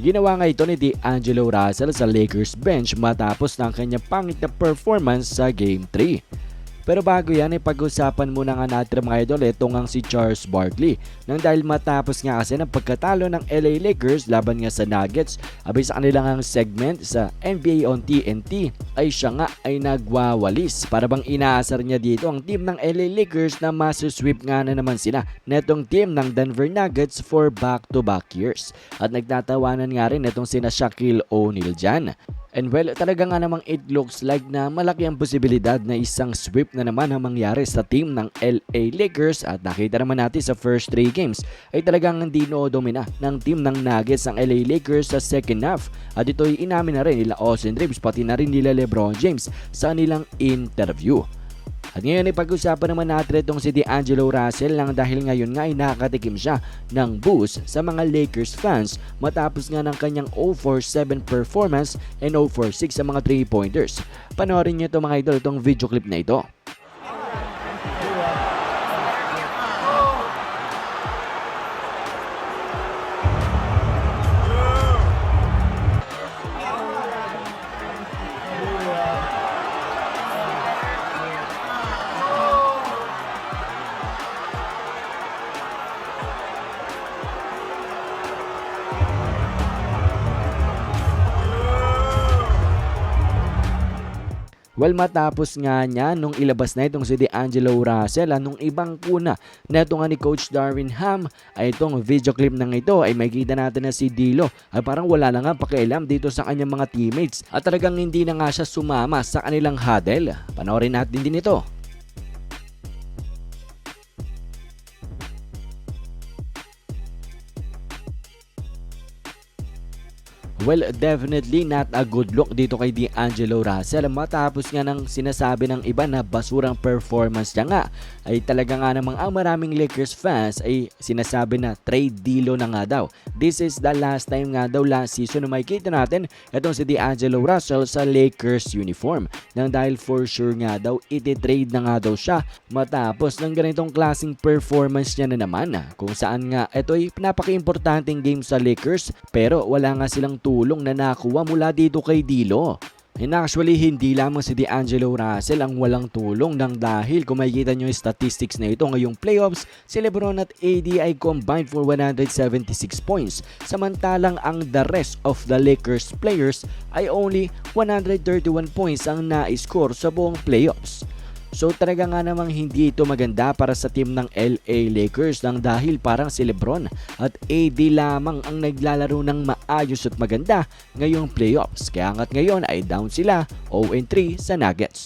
Ginawa nga ito ni D'Angelo Russell sa Lakers bench matapos ng kanyang pangit na performance sa Game 3. Pero bago yan, ay pag-usapan muna nga natin mga idol itong ang si Charles Barkley. Nang dahil matapos nga kasi ng pagkatalo ng LA Lakers laban nga sa Nuggets, abay sa kanilang ang segment sa NBA on TNT, ay siya nga ay nagwawalis. Para bang inaasar niya dito ang team ng LA Lakers na masusweep nga na naman sila netong team ng Denver Nuggets for back-to-back years. At nagtatawanan nga rin itong sina Shaquille O'Neal dyan. And well, talaga nga namang it looks like na malaki ang posibilidad na isang sweep na naman ang mangyari sa team ng LA Lakers at nakita naman natin sa first 3 games ay talagang hindi domina ng team ng Nuggets ng LA Lakers sa second half at ito'y inamin na rin nila Austin Reeves pati na rin nila Lebron James sa nilang interview. At ngayon ay pag-usapan naman natin itong si D'Angelo Russell lang dahil ngayon nga ay nakatikim siya ng boost sa mga Lakers fans matapos nga ng kanyang 0-4-7 performance and 0-4-6 sa mga 3-pointers. Panoorin niyo ito mga idol itong video clip na ito. Well, matapos nga niya nung ilabas na itong si D'Angelo Russell, anong ibang kuna na ito nga ni Coach Darwin Ham ay itong video clip ng ito ay makikita natin na si Dilo ay parang wala na nga pakialam dito sa kanyang mga teammates at talagang hindi na nga siya sumama sa kanilang huddle. Panoorin natin din ito. Well, definitely not a good look dito kay D'Angelo Russell matapos nga ng sinasabi ng iba na basurang performance niya nga ay talaga nga namang ang maraming Lakers fans ay sinasabi na trade dealo na nga daw. This is the last time nga daw last season na makikita natin itong si D'Angelo Russell sa Lakers uniform nang dahil for sure nga daw iti-trade na nga daw siya matapos ng ganitong klaseng performance niya na naman kung saan nga ito ay napaka-importanting game sa Lakers pero wala nga silang tulong na nakuha mula dito kay Dilo. And actually, hindi lamang si D'Angelo Russell ang walang tulong nang dahil kung makikita nyo yung statistics na ito ngayong playoffs, si Lebron at AD ay combined for 176 points. Samantalang ang the rest of the Lakers players ay only 131 points ang na-score sa buong playoffs. So talaga nga namang hindi ito maganda para sa team ng LA Lakers nang dahil parang si Lebron at AD lamang ang naglalaro ng maayos at maganda ngayong playoffs. Kaya nga't ngayon ay down sila 0-3 sa Nuggets.